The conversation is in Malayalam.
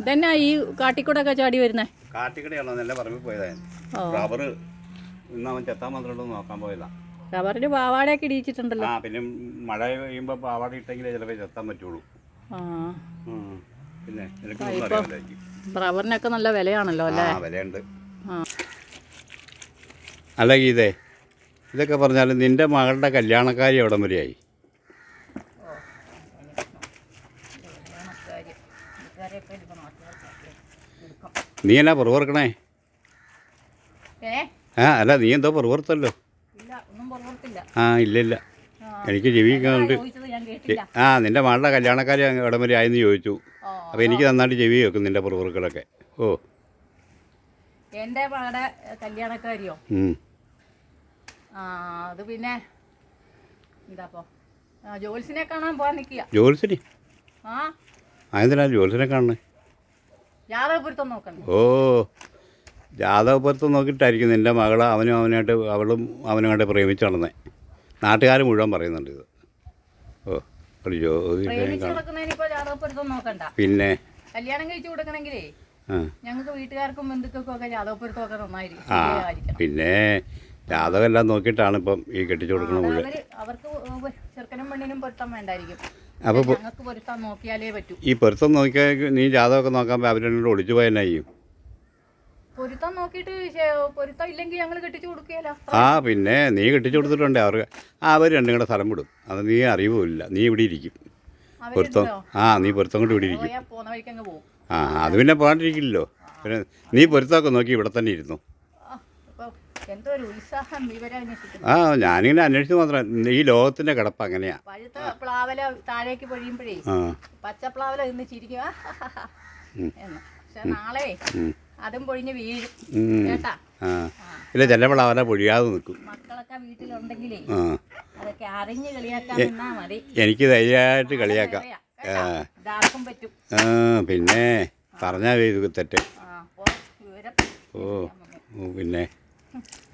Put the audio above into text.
ഇതന്നെ ഈ കാട്ടിക്കൂടൊക്കെ ചാടി വരുന്നേ? കാട്ടിക്കടയാണോ? നല്ല പറമ്പിൽ പോയതായിരുന്നു റബ്ബർ ഇന്ന് അവൻ ചെത്താൻ മാത്രമുണ്ടോ നോക്കാൻ പോയതാ. റബ്ബറിന് പാവാടയൊക്കെ ഇടിയിച്ചിട്ടുണ്ടല്ലോ. ആ പിന്നെ മഴ പെയ്യുമ്പോൾ പാവാട ഇട്ടെങ്കിലേ ചിലപ്പോൾ ചെത്താൻ പറ്റുള്ളൂ. പിന്നെ റബ്ബറിനൊക്കെ നല്ല വിലയാണല്ലോ അല്ലേ? വിലയുണ്ട്. അല്ല ഗീതേ ഇതൊക്കെ പറഞ്ഞാൽ നിന്റെ മകളുടെ കല്യാണക്കാരി എവിടം വരെയായി? നീ എന്നാ പെറുവർക്കണേ? ആ അല്ല നീ എന്തോ പുറത്തില്ല ആ ഇല്ല ഇല്ല എനിക്ക് കേട്ടില്ല. ആ നിന്റെ മകളുടെ കല്യാണക്കാരി വരെ ആയെന്ന് ചോദിച്ചു. അപ്പോൾ എനിക്ക് നന്നായിട്ട് ചെവി വെക്കും നിന്റെ പെറുവർക്കളൊക്കെ. ഓ. എന്റെ മകളുടെ കല്യാണക്കാരിയോ? അത് പിന്നെ ജോത്സിനെ കാണാൻ പോകാൻ നിൽക്കുക ജോത്സിനി ആ. അതെന്തിനാ ജോലിനെ കാണണേ? ഓ ജാതകപ്പുറത്ത് നോക്കിയിട്ടായിരിക്കും നിന്റെ മകൾ അവനും അവനായിട്ട് അവളും അവനുമായിട്ട് പ്രേമിച്ച് നടന്നേ. നാട്ടുകാർ മുഴുവൻ പറയുന്നുണ്ട് ഇത്. ഓ ഒരു ജോലി പിന്നെ? കല്യാണം കഴിച്ചു കൊടുക്കണമെങ്കിലേ ആ. ഞങ്ങൾക്ക് വീട്ടുകാർക്കും ബന്ധുക്കൾക്കും ഒക്കെ ജാതകപ്പൊരുത്തം നന്നായിരിക്കും. ആ ശരിയായിരിക്കണം പിന്നെ ജാതകമെല്ലാം നോക്കിയിട്ടാണ് ഇപ്പം ഈ കെട്ടിച്ചു കൊടുക്കണ മുഴുവൻ. അവർക്ക് ചെറുക്കനും പെണ്ണിനും പൊരുത്തം വേണ്ടായിരിക്കും. അപ്പോൾ ഞങ്ങൾക്ക് പൊരുത്തം നോക്കിയാലേ പറ്റൂ. ഈ പൊരുത്തം നോക്കിയാൽ നീ ജാതകമൊക്കെ നോക്കാൻ അവരെന്നോട് ഒളിച്ചു പോയെന്നാ ചെയ്യും. പൊരുത്തം നോക്കിയിട്ട് പൊരുത്തം ഇല്ലെങ്കിൽ ഞങ്ങൾ കെട്ടിച്ചു കൊടുക്കുകയല്ല ആ പിന്നെ നീ കെട്ടിച്ചു കൊടുത്തിട്ടുണ്ട്. അവർക്ക് ആ അവർ രണ്ടും കൂടെ സ്ഥലം വിടും. അത് നീ അറിവുമില്ല. നീ ഇവിടെ ഇരിക്കും. പൊരുത്തം ആ നീ പൊരുത്തം കൊണ്ട് ഇവിടെ ഇരിക്കും. ആ അത് പിന്നെ പോകാണ്ടിരിക്കില്ലല്ലോ. പിന്നെ നീ പൊരുത്തമൊക്കെ നോക്കി ഇവിടെ തന്നെ ഇരുന്നു. ആ, ഞാനിങ്ങനെ അന്വേഷിച്ച് മാത്രം. ഈ ലോകത്തിന്റെ കിടപ്പ് അങ്ങനെയാ. പഴുത്ത പ്ലാവല താഴേക്ക് പൊഴിയുമ്പോഴേ പച്ച പ്ലാവല നിന്ന് ചിരിക്കും. ആ, ഹ, ഹ, ഹ, എന്ന്. പക്ഷെ നാളെ അതും പൊഴിഞ്ഞ് വീഴും. കേട്ടാ? ഇല്ല ചില പ്ലാവല പൊഴിയാതെ നിൽക്കും. മക്കളൊക്കെ വീട്ടിലുണ്ടെങ്കിലേ അതൊക്കെ അറിഞ്ഞ് കളിയാക്കാൻ നിന്നാ മതി. എനിക്ക് ധൈര്യമായിട്ട് കളിയാക്കാം. പിന്നെ പറഞ്ഞാൽ ഇത് തെറ്റ്. ഓ ഓ, പിന്നെ